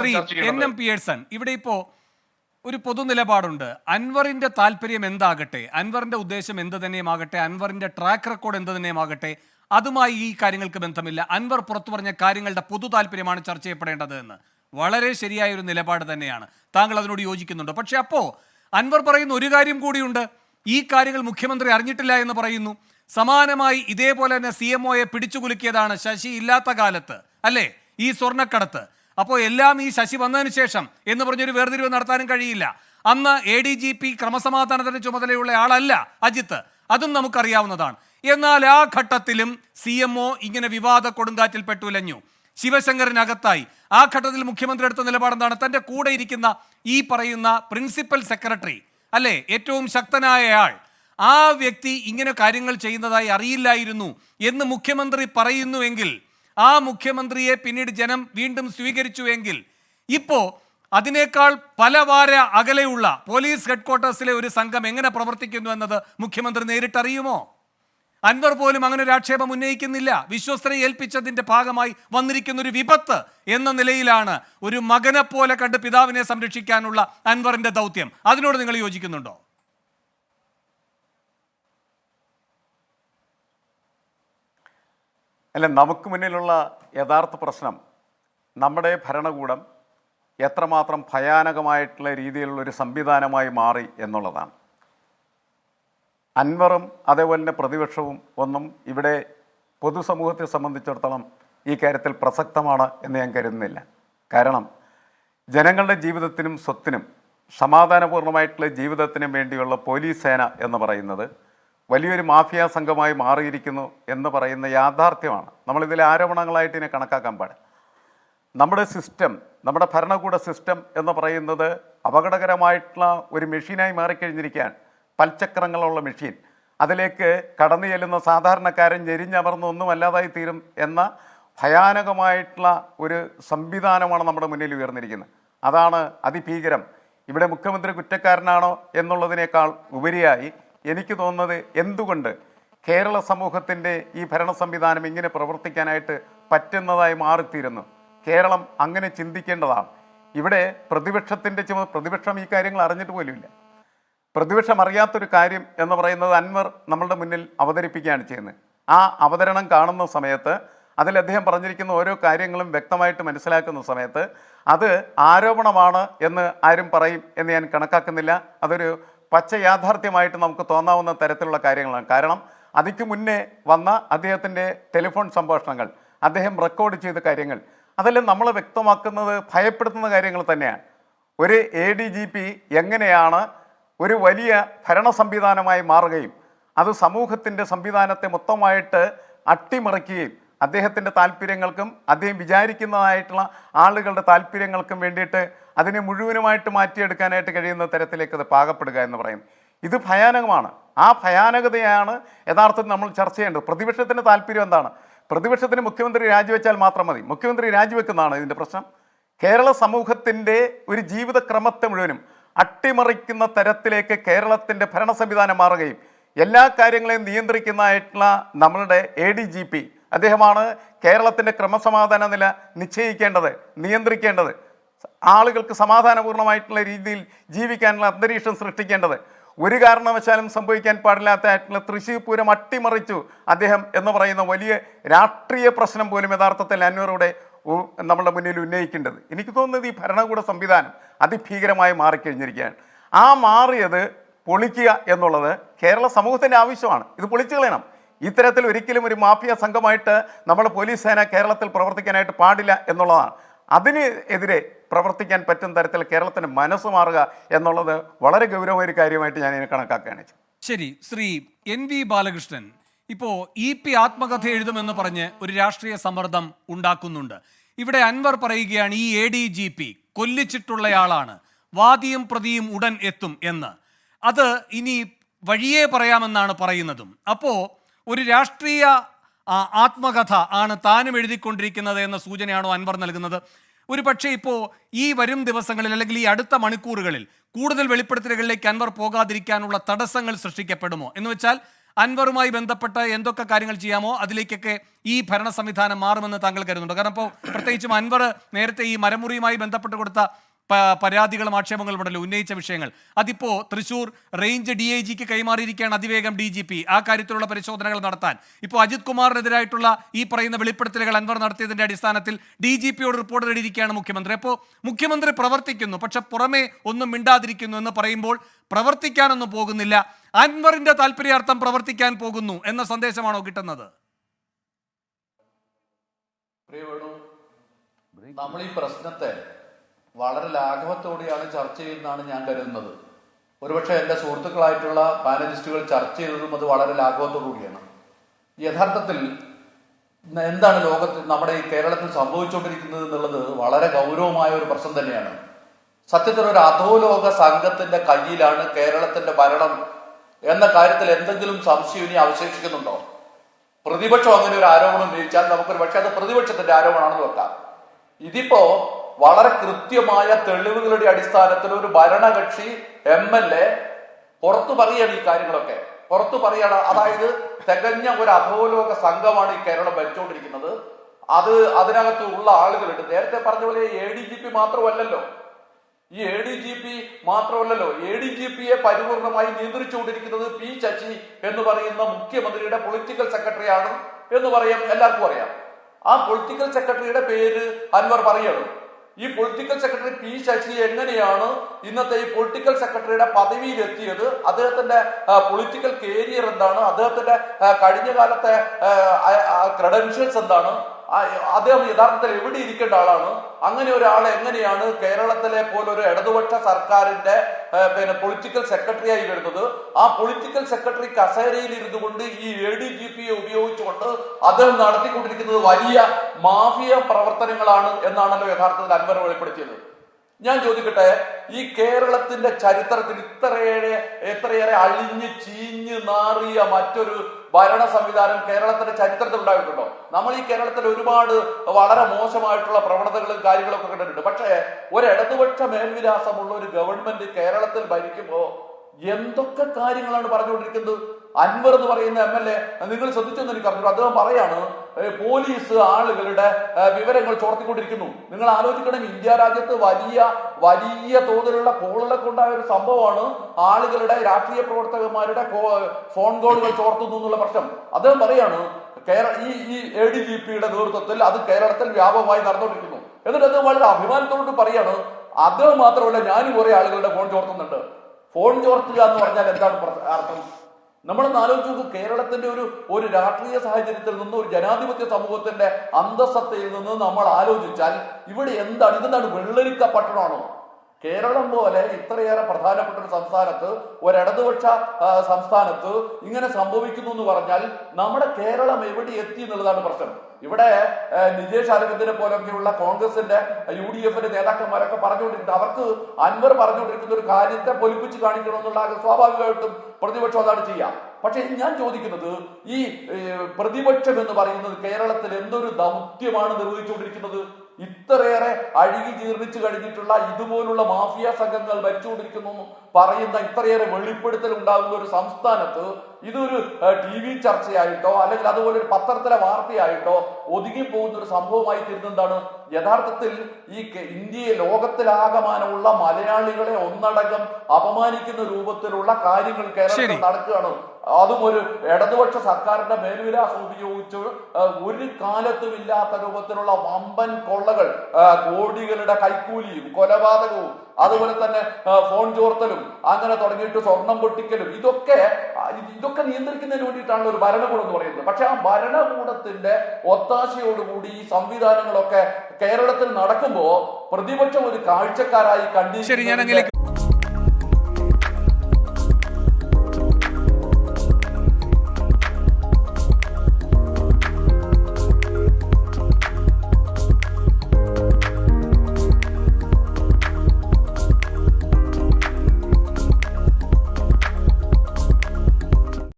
Shri N M Pearson ഇവിടെ ഇപ്പോ ഒരു പൊതു നിലപാടുണ്ട്. അൻവറിന്റെ താല്പര്യം എന്താകട്ടെ? അൻവറിന്റെ ഉദ്ദേശം എന്ത് തന്നെയുമാകട്ടെ? അൻവറിന്റെ ട്രാക്ക് റെക്കോർഡ് എന്ത് തന്നെയുമാകട്ടെ? അതുമായി ഈ കാര്യങ്ങൾക്ക് ബന്ധമില്ല. അൻവർ പുറത്തു പറഞ്ഞ കാര്യങ്ങളുടെ പൊതു താല്പര്യമാണ് ചർച്ച ചെയ്യപ്പെടേണ്ടത് എന്ന്. വളരെ ശരിയായ ഒരു നിലപാട് തന്നെയാണ്. താങ്കൾ അതിനോട് യോജിക്കുന്നുണ്ട്. പക്ഷെ അപ്പോ അൻവർ പറയുന്ന ഒരു കാര്യം കൂടിയുണ്ട്. ഈ കാര്യങ്ങൾ മുഖ്യമന്ത്രി അറിഞ്ഞിട്ടില്ല എന്ന് പറയുന്നു. സമാനമായി ഇതേപോലെ തന്നെ സി എം ഒയെ പിടിച്ചുകുലുക്കിയതാണ് ശശി ഇല്ലാത്ത കാലത്ത് അല്ലേ? ഈ സ്വർണക്കടത്ത്. അപ്പോൾ എല്ലാം ഈ ശശി വന്നതിന് ശേഷം എന്ന് പറഞ്ഞൊരു വേർതിരിവ് നടത്താനും കഴിയില്ല. അന്ന് എ ഡി ജി പി ക്രമസമാധാനത്തിന്റെ ചുമതലയുള്ള ആളല്ല അജിത്ത്. അതും നമുക്കറിയാവുന്നതാണ്. എന്നാൽ ആ ഘട്ടത്തിലും സി എം ഒ ഇങ്ങനെ വിവാദ കൊടുങ്കാറ്റിൽ പെട്ടുലഞ്ഞു ശിവശങ്കറിനകത്തായി. ആ ഘട്ടത്തിൽ മുഖ്യമന്ത്രി എടുത്ത നിലപാടെന്താണ്? തന്റെ കൂടെ ഇരിക്കുന്ന ഈ പറയുന്ന പ്രിൻസിപ്പൽ സെക്രട്ടറി അല്ലേ? ഏറ്റവും ശക്തനായ ആൾ. ആ വ്യക്തി ഇങ്ങനെ കാര്യങ്ങൾ ചെയ്യുന്നതായി അറിയില്ലായിരുന്നു എന്ന് മുഖ്യമന്ത്രി പറയുന്നുവെങ്കിൽ ആ മുഖ്യമന്ത്രിയെ പിന്നീട് ജനം വീണ്ടും സ്വീകരിച്ചുവെങ്കിൽ ഇപ്പോൾ അതിനേക്കാൾ പല വാര അകലെയുള്ള പോലീസ് ഹെഡ്ക്വാർട്ടേഴ്സിലെ ഒരു സംഘം എങ്ങനെ പ്രവർത്തിക്കുന്നു എന്നത് മുഖ്യമന്ത്രി നേരിട്ടറിയുമോ? അൻവർ പോലും അങ്ങനെ ഒരു ആക്ഷേപം ഉന്നയിക്കുന്നില്ല. വിശ്വസ്തരെ ഏൽപ്പിച്ചതിന്റെ ഭാഗമായി വന്നിരിക്കുന്ന ഒരു വിപത്ത് എന്ന നിലയിലാണ് ഒരു മകനെപ്പോലെ പോലെ കണ്ട് പിതാവിനെ സംരക്ഷിക്കാനുള്ള അൻവറിന്റെ ദൗത്യം. അതിനോട് നിങ്ങൾ യോജിക്കുന്നുണ്ടോ? അല്ല നമുക്ക് മുന്നിലുള്ള യഥാർത്ഥ പ്രശ്നം നമ്മുടെ ഭരണകൂടം എത്രമാത്രം ഭയാനകമായിട്ടുള്ള രീതിയിലുള്ള ഒരു സംവിധാനമായി മാറി എന്നുള്ളതാണ്. അൻവറും അതേപോലെ തന്നെ പ്രതിപക്ഷവും ഒന്നും ഇവിടെ പൊതുസമൂഹത്തെ സംബന്ധിച്ചിടത്തോളം ഈ കാര്യത്തിൽ പ്രസക്തമാണ് എന്ന് ഞാൻ കരുതുന്നില്ല. കാരണം ജനങ്ങളുടെ ജീവിതത്തിനും സ്വത്തിനും സമാധാനപൂർണമായിട്ടുള്ള ജീവിതത്തിനും വേണ്ടിയുള്ള പോലീസ് സേന എന്ന് പറയുന്നത് വലിയൊരു മാഫിയ സംഘമായി മാറിയിരിക്കുന്നു എന്ന് പറയുന്ന യാഥാർത്ഥ്യമാണ്. നമ്മളിതിലെ ആരോപണങ്ങളായിട്ട് ഇതിനെ കണക്കാക്കാൻ പാടില്ല. നമ്മുടെ സിസ്റ്റം നമ്മുടെ ഭരണകൂട സിസ്റ്റം എന്ന് പറയുന്നത് അപകടകരമായിട്ടുള്ള ഒരു മെഷീനായി മാറിക്കഴിഞ്ഞിരിക്കുകയാണ്. പൽചക്രങ്ങളുള്ള മെഷീൻ. അതിലേക്ക് കടന്നു ചെല്ലുന്ന സാധാരണക്കാരൻ ഞെരിഞ്ഞമർന്ന് ഒന്നും അല്ലാതായി തീരും എന്ന ഭയാനകമായിട്ടുള്ള ഒരു സംവിധാനമാണ് നമ്മുടെ മുന്നിൽ ഉയർന്നിരിക്കുന്നത്. അതാണ് അതിഭീകരം. ഇവിടെ മുഖ്യമന്ത്രി കുറ്റക്കാരനാണോ എന്നുള്ളതിനേക്കാൾ ഉപരിയായി എനിക്ക് തോന്നുന്നത് എന്തുകൊണ്ട് കേരള സമൂഹത്തിന്റെ ഈ ഭരണ സംവിധാനം ഇങ്ങനെ പ്രവർത്തിക്കാനായിട്ട് പറ്റുന്നതായി മാറിത്തീരുന്നു? കേരളം അങ്ങനെ ചിന്തിക്കേണ്ടതാണ്. ഇവിടെ പ്രതിപക്ഷത്തിന്റെ ചുമ പ്രതിപക്ഷം ഈ കാര്യങ്ങൾ അറിഞ്ഞിട്ട് പോലുമില്ല. പ്രതിപക്ഷം അറിയാത്തൊരു കാര്യം എന്ന് പറയുന്നത് അൻവർ നമ്മളുടെ മുന്നിൽ അവതരിപ്പിക്കുകയാണ് ചെയ്യുന്നത്. ആ അവതരണം കാണുന്ന സമയത്ത് അതിൽ അദ്ദേഹം പറഞ്ഞിരിക്കുന്ന ഓരോ കാര്യങ്ങളും വ്യക്തമായിട്ട് മനസ്സിലാക്കുന്ന സമയത്ത് അത് ആരോപണമാണ് എന്ന് ആരും പറയും എന്ന് ഞാൻ കണക്കാക്കുന്നില്ല. അതൊരു പച്ച യാഥാർത്ഥ്യമായിട്ട് നമുക്ക് തോന്നാവുന്ന തരത്തിലുള്ള കാര്യങ്ങളാണ്. കാരണം അതിക്ക് മുന്നേ വന്ന അദ്ദേഹത്തിന്റെ ടെലിഫോൺ സംഭാഷണങ്ങൾ അദ്ദേഹം റെക്കോർഡ് ചെയ്ത കാര്യങ്ങൾ അതെല്ലാം നമ്മൾ വ്യക്തമാക്കുന്നത് ഭയപ്പെടുത്തുന്ന കാര്യങ്ങൾ തന്നെയാണ്. ഒരു എ ഡി ജി പി എങ്ങനെയാണ് ഒരു വലിയ ഭരണ സംവിധാനമായി മാറുകയും അത് സമൂഹത്തിന്റെ സംവിധാനത്തെ മൊത്തമായിട്ട് അട്ടിമറിക്കുകയും അദ്ദേഹത്തിന്റെ താല്പര്യങ്ങൾക്കും അദ്ദേഹം വിചാരിക്കുന്നതായിട്ടുള്ള ആളുകളുടെ താല്പര്യങ്ങൾക്കും വേണ്ടിയിട്ട് അതിനെ മുഴുവനുമായിട്ട് മാറ്റിയെടുക്കാനായിട്ട് കഴിയുന്ന തരത്തിലേക്ക് അത് പാകപ്പെടുക എന്ന് പറയും. ഇത് ഭയാനകമാണ്. ആ ഭയാനകതയാണ് യഥാർത്ഥത്തിൽ നമ്മൾ ചർച്ച ചെയ്യേണ്ടത്. പ്രതിപക്ഷത്തിന്റെ താല്പര്യം എന്താണ്? പ്രതിപക്ഷത്തിന് മുഖ്യമന്ത്രി രാജിവെച്ചാൽ മാത്രം മതി. മുഖ്യമന്ത്രി രാജിവെക്കുന്നതാണ് ഇതിന്റെ പ്രശ്നം. കേരള സമൂഹത്തിന്റെ ഒരു ജീവിതക്രമത്തെ മുഴുവനും അട്ടിമറിക്കുന്ന തരത്തിലേക്ക് കേരളത്തിന്റെ ഭരണ സംവിധാനം മാറുകയും എല്ലാ കാര്യങ്ങളെയും നിയന്ത്രിക്കുന്നതായിട്ടുള്ള നമ്മളുടെ എ ഡി ജി പി അദ്ദേഹമാണ് കേരളത്തിന്റെ ക്രമസമാധാന നില നിശ്ചയിക്കേണ്ടത് നിയന്ത്രിക്കേണ്ടത്. ആളുകൾക്ക് സമാധാനപൂർണമായിട്ടുള്ള രീതിയിൽ ജീവിക്കാനുള്ള അന്തരീക്ഷം സൃഷ്ടിക്കേണ്ടത്. ഒരു കാരണവശാലും സംഭവിക്കാൻ പാടില്ലാത്തതായിട്ടുള്ള തൃശ്ശൂർ പൂരം അട്ടിമറിച്ചു അദ്ദേഹം എന്ന് പറയുന്ന വലിയ രാഷ്ട്രീയ പ്രശ്നം പോലും യഥാർത്ഥത്തിൽ അന്വറുടെ നമ്മളുടെ മുന്നിൽ ഉന്നയിക്കേണ്ടത്. എനിക്ക് തോന്നുന്നത് ഈ ഭരണകൂട സംവിധാനം അതിഭീകരമായി മാറിക്കഴിഞ്ഞിരിക്കുകയാണ്. ആ മാറിയത് പൊളിക്കുക എന്നുള്ളത് കേരള സമൂഹത്തിന്റെ ആവശ്യമാണ്. ഇത് പൊളിച്ചു കളയണം. ഇത്തരത്തിൽ ഒരിക്കലും ഒരു മാഫിയ സംഘമായിട്ട് നമ്മുടെ പോലീസ് സേന കേരളത്തിൽ പ്രവർത്തിക്കാനായിട്ട് പാടില്ല എന്നുള്ളതാണ്. അതിന് എതിരെ പ്രവർത്തിക്കാൻ പറ്റുന്ന തരത്തിൽ കേരളത്തിന് മനസ്സ് മാറുക എന്നുള്ളത് വളരെ ഗൗരവമായ ഒരു കാര്യമായിട്ട് ഞാൻ ഇതിനെ കണക്കാക്കുകയാണ് ശരി ശ്രീ എൻ വി ബാലകൃഷ്ണൻ. ഇപ്പോൾ ഇ പി ആത്മകഥ എഴുതുമെന്ന് പറഞ്ഞ് ഒരു രാഷ്ട്രീയ സമ്മർദ്ദം ഉണ്ടാക്കുന്നുണ്ട്. ഇവിടെ അൻവർ പറയുകയാണ് ഈ എ ഡി ജി പി കൊല്ലിച്ചിട്ടുള്ളയാളാണ്. വാദിയും പ്രതിയും ഉടൻ എത്തും എന്ന്. അത് ഇനി വഴിയേ പറയാമെന്നാണ് പറയുന്നതും. അപ്പോൾ ഒരു രാഷ്ട്രീയ ആത്മകഥ ആണ് താനും എഴുതിക്കൊണ്ടിരിക്കുന്നത് എന്ന സൂചനയാണോ അൻവർ നൽകുന്നത്? ഒരു പക്ഷേ ഇപ്പോൾ ഈ വരും ദിവസങ്ങളിൽ അല്ലെങ്കിൽ ഈ അടുത്ത മണിക്കൂറുകളിൽ കൂടുതൽ വെളിപ്പെടുത്തലുകളിലേക്ക് അൻവർ പോകാതിരിക്കാനുള്ള തടസ്സങ്ങൾ സൃഷ്ടിക്കപ്പെടുമോ? എന്ന് വെച്ചാൽ അൻവറുമായി ബന്ധപ്പെട്ട എന്തൊക്കെ കാര്യങ്ങൾ ചെയ്യാമോ അതിലേക്കൊക്കെ ഈ ഭരണ സംവിധാനം മാറുമെന്ന് താങ്കൾ കരുതുന്നുണ്ടോ. കാരണം ഇപ്പോൾ പ്രത്യേകിച്ചും അൻവർ നേരത്തെ ഈ മരമുറിയുമായി ബന്ധപ്പെട്ട് കൊടുത്ത പരാതികളും ആക്ഷേപങ്ങളും ഉണ്ടല്ലോ ഉന്നയിച്ച വിഷയങ്ങൾ. അതിപ്പോ തൃശൂർ റേഞ്ച് ഡി ഐ ജിക്ക് കൈമാറിയിരിക്കുകയാണ് അതിവേഗം ഡി ജി പി. ആ കാര്യത്തിലുള്ള പരിശോധനകൾ നടത്താൻ. ഇപ്പോൾ അജിത് കുമാറിനെതിരായിട്ടുള്ള ഈ പറയുന്ന വെളിപ്പെടുത്തലുകൾ അൻവർ നടത്തിയതിന്റെ അടിസ്ഥാനത്തിൽ ഡി ജി പിയോട് റിപ്പോർട്ട് തേടിയിരിക്കുകയാണ് മുഖ്യമന്ത്രി. അപ്പോൾ മുഖ്യമന്ത്രി പ്രവർത്തിക്കുന്നു പക്ഷെ പുറമേ ഒന്നും മിണ്ടാതിരിക്കുന്നു എന്ന് പറയുമ്പോൾ പ്രവർത്തിക്കാനൊന്നും പോകുന്നില്ല. അൻവറിന്റെ താല്പര്യാർത്ഥം പ്രവർത്തിക്കാൻ പോകുന്നു എന്ന സന്ദേശമാണോ കിട്ടുന്നത്? നമ്മൾ ഈ പ്രശ്നത്തെ വളരെ ലാഘവത്തോടെയാണ് ചർച്ച ചെയ്യുന്നതാണ് ഞാൻ കരുതുന്നത്. ഒരുപക്ഷെ എന്റെ സുഹൃത്തുക്കളായിട്ടുള്ള പാനലിസ്റ്റുകൾ ചർച്ച ചെയ്തതും അത് വളരെ ലാഘവത്തോടുകൂടിയാണ് യഥാർത്ഥത്തിൽ എന്താണ് ലോകത്ത് നമ്മുടെ ഈ കേരളത്തിൽ സംഭവിച്ചുകൊണ്ടിരിക്കുന്നത് എന്നുള്ളത് വളരെ ഗൗരവമായ ഒരു പ്രശ്നം തന്നെയാണ്. സത്യത്തിൽ ഒരു അധോലോക സംഘത്തിന്റെ കയ്യിലാണ് കേരളത്തിന്റെ ഭരണം എന്ന കാര്യത്തിൽ എന്തെങ്കിലും സംശയം ഇനി അവശേഷിക്കുന്നുണ്ടോ? പ്രതിപക്ഷം അങ്ങനെ ഒരു ആരോപണം ഉന്നയിച്ചാൽ നമുക്കൊരു പക്ഷേ അത് പ്രതിപക്ഷത്തിന്റെ ആരോപണമാണെന്ന് വെക്കാം. ഇതിപ്പോ വളരെ കൃത്യമായ തെളിവുകളുടെ അടിസ്ഥാനത്തിൽ ഒരു ഭരണകക്ഷി എം എൽ എ പുറത്തു പറയാണ് ഈ കാര്യങ്ങളൊക്കെ. പുറത്തു പറയാണ് അതായത് തികഞ്ഞ ഒരു അധോലോക സംഘമാണ് ഈ കേരളം ഭരിച്ചുകൊണ്ടിരിക്കുന്നത്. അത് അതിനകത്ത് ഉള്ള ആളുകളുണ്ട്. നേരത്തെ പറഞ്ഞ പോലെ എ ഡി ജി പി മാത്രമല്ലല്ലോ. ഈ എ ഡി ജി പി മാത്രമല്ലല്ലോ. എ ഡി ജി പിയെ പരിപൂർണമായി നിയന്ത്രിച്ചുകൊണ്ടിരിക്കുന്നത് പി ശശി എന്ന് പറയുന്ന മുഖ്യമന്ത്രിയുടെ പൊളിറ്റിക്കൽ സെക്രട്ടറിയാണ് എന്ന് പറയാം. എല്ലാവർക്കും അറിയാം. ആ പൊളിറ്റിക്കൽ സെക്രട്ടറിയുടെ പേര് അൻവർ പറയണം. ഈ പൊളിറ്റിക്കൽ സെക്രട്ടറി പി ശശി എങ്ങനെയാണ് ഇന്നത്തെ ഈ പൊളിറ്റിക്കൽ സെക്രട്ടറിയുടെ പദവിയിൽ എത്തിയത് അദ്ദേഹത്തിന്റെ പൊളിറ്റിക്കൽ കേരിയർ എന്താണ്? അദ്ദേഹത്തിന്റെ കഴിഞ്ഞ കാലത്തെ ക്രെഡൻഷ്യൽസ് എന്താണ്? അദ്ദേഹം യഥാർത്ഥത്തിൽ എവിടെ ഇരിക്കേണ്ട ആളാണ്? അങ്ങനെ ഒരാൾ എങ്ങനെയാണ് കേരളത്തിലെ പോലൊരു ഇടതുപക്ഷ സർക്കാരിന്റെ പിന്നെ പൊളിറ്റിക്കൽ സെക്രട്ടറിയായി വരുന്നത്? ആ പൊളിറ്റിക്കൽ സെക്രട്ടറി കസേരയിൽ ഇരുന്നുകൊണ്ട് ഈ എ ഡി ജി പിയെ ഉപയോഗിച്ചുകൊണ്ട് അദ്ദേഹം നടത്തിക്കൊണ്ടിരിക്കുന്നത് വലിയ മാഫിയ പ്രവർത്തനങ്ങളാണ് എന്നാണല്ലോ യഥാർത്ഥത്തിൽ അൻവർ വെളിപ്പെടുത്തിയത്. ഞാൻ ചോദിക്കട്ടെ ഈ കേരളത്തിന്റെ ചരിത്രത്തിൽ ഇത്രയേറെ എത്രയേറെ അഴിഞ്ഞ് ചീഞ്ഞ് നാറിയ മറ്റൊരു ഭരണ സംവിധാനം കേരളത്തിന്റെ ചരിത്രത്തിൽ ഉണ്ടായിട്ടുണ്ടോ? നമ്മൾ ഈ കേരളത്തിൽ ഒരുപാട് വളരെ മോശമായിട്ടുള്ള പ്രവണതകളും കാര്യങ്ങളൊക്കെ കണ്ടിട്ടുണ്ട്. പക്ഷേ ഒരു ഇടതുപക്ഷ മേൽവിലാസമുള്ള ഒരു ഗവൺമെന്റ് കേരളത്തിൽ ഭരിക്കുമ്പോ എന്തൊക്കെ കാര്യങ്ങളാണ് പറഞ്ഞുകൊണ്ടിരിക്കുന്നത്? അൻവർ എന്ന് പറയുന്ന എം എൽ എ നിങ്ങൾ ശ്രദ്ധിച്ചെന്ന് എനിക്ക് അറിഞ്ഞു അദ്ദേഹം പറയാണ് പോലീസ് ആളുകളുടെ വിവരങ്ങൾ ചോർത്തിക്കൊണ്ടിരിക്കുന്നു. നിങ്ങൾ ആലോചിക്കണം ഇന്ത്യ രാജ്യത്ത് വലിയ വലിയ തോതിലുള്ള കോളുകളൊക്കെ ഉണ്ടായ ഒരു സംഭവമാണ് ആളുകളുടെ രാഷ്ട്രീയ പ്രവർത്തകന്മാരുടെ ഫോൺ കോളുകൾ ചോർത്തുന്നു എന്നുള്ള പ്രശ്നം. അദ്ദേഹം പറയാണ് കേരള ഈ ഈ എ ഡി ജി പിയുടെ നേതൃത്വത്തിൽ അത് കേരളത്തിൽ വ്യാപകമായി നടന്നുകൊണ്ടിരിക്കുന്നു. എന്നിട്ട് അദ്ദേഹം വളരെ അഭിമാനത്തോട് പറയാണ് അദ്ദേഹം മാത്രമല്ല ഞാനും കുറെ ആളുകളുടെ ഫോൺ ചോർത്തുന്നുണ്ട്. ഫോൺ ചോർത്തുക എന്ന് പറഞ്ഞാൽ എന്താണ് അർത്ഥം? നമ്മളൊന്ന് ആലോചിച്ച് നോക്ക് കേരളത്തിന്റെ ഒരു ഒരു രാഷ്ട്രീയ സാഹചര്യത്തിൽ നിന്ന് ഒരു ജനാധിപത്യ സമൂഹത്തിന്റെ അന്തസത്തയിൽ നിന്ന് നമ്മൾ ആലോചിച്ചാൽ ഇവിടെ എന്താണ് ഇതെന്താണ് വെള്ളരിക്ക പട്ടണമാണോ കേരളം പോലെ ഇത്രയേറെ പ്രധാനപ്പെട്ട ഒരു സംസ്ഥാനത്ത് ഒരു ഇടതുപക്ഷ ആ, സംസ്ഥാനത്ത് ഇങ്ങനെ സംഭവിക്കുന്നു എന്ന് പറഞ്ഞാൽ നമ്മുടെ കേരളം എവിടെ എത്തി എന്നുള്ളതാണ് പ്രശ്നം. ഇവിടെ നിജേഷ് അരവിന്ദിനെ പോലൊക്കെയുള്ള കോൺഗ്രസിന്റെ യു ഡി എഫിന്റെ നേതാക്കന്മാരൊക്കെ പറഞ്ഞുകൊണ്ടിരിക്കുന്നത് അവർക്ക് അൻവർ പറഞ്ഞുകൊണ്ടിരിക്കുന്ന ഒരു കാര്യത്തെ പൊലിപ്പിച്ച് കാണിക്കണമെന്നുള്ള സ്വാഭാവികമായിട്ടും പ്രതിപക്ഷം അതാണ് ചെയ്യാം പക്ഷെ ഞാൻ ചോദിക്കുന്നത് ഈ പ്രതിപക്ഷം എന്ന് പറയുന്നത് കേരളത്തിൽ എന്തൊരു ദൗത്യമാണ് നിർവഹിച്ചുകൊണ്ടിരിക്കുന്നത്? ഇത്രയേറെ അഴുകി ജീർണിച്ചു കഴിഞ്ഞിട്ടുള്ള ഇതുപോലുള്ള മാഫിയ സംഘങ്ങൾ ഭരിച്ചുകൊണ്ടിരിക്കുന്നു പറയുന്ന ഇത്രയേറെ വെളിപ്പെടുത്തൽ ഉണ്ടാകുന്ന ഒരു സംസ്ഥാനത്ത് ഇതൊരു ടി വി ചർച്ചയായിട്ടോ അല്ലെങ്കിൽ അതുപോലെ ഒരു പത്രത്തിലെ വാർത്തയായിട്ടോ ഒതുങ്ങി പോകുന്ന ഒരു സംഭവമായി തീരുന്നതാണ് യഥാർത്ഥത്തിൽ ഈ ഇന്ത്യയെ ലോകത്തിലാകമാനമുള്ള മലയാളികളെ ഒന്നടങ്കം അപമാനിക്കുന്ന രൂപത്തിലുള്ള കാര്യങ്ങൾ കേരളത്തിൽ നടക്കുകയാണ്. അതും ഒരു ഇടതുപക്ഷ സർക്കാരിന്റെ മേൽവിലാസം ഉപയോഗിച്ച് ഒരു കാലത്തും ഇല്ലാത്ത രൂപത്തിലുള്ള വമ്പൻ കൊള്ളകൾ കോടികളുടെ കൈക്കൂലിയും കൊലപാതകവും അതുപോലെ തന്നെ ഫോൺ ചോർത്തലും അങ്ങനെ തുടങ്ങിയിട്ട് സ്വർണം പൊട്ടിക്കലും ഇതൊക്കെ ഇതൊക്കെ നിയന്ത്രിക്കുന്നതിന് വേണ്ടിയിട്ടാണ് ഒരു ഭരണകൂടം എന്ന് പറയുന്നത്. പക്ഷെ ആ ഭരണകൂടത്തിന്റെ ഒത്താശയോടുകൂടി ഈ സംവിധാനങ്ങളൊക്കെ കേരളത്തിൽ നടക്കുമ്പോ പ്രതിപക്ഷം ഒരു കാഴ്ചക്കാരായി ശരി ഞാൻ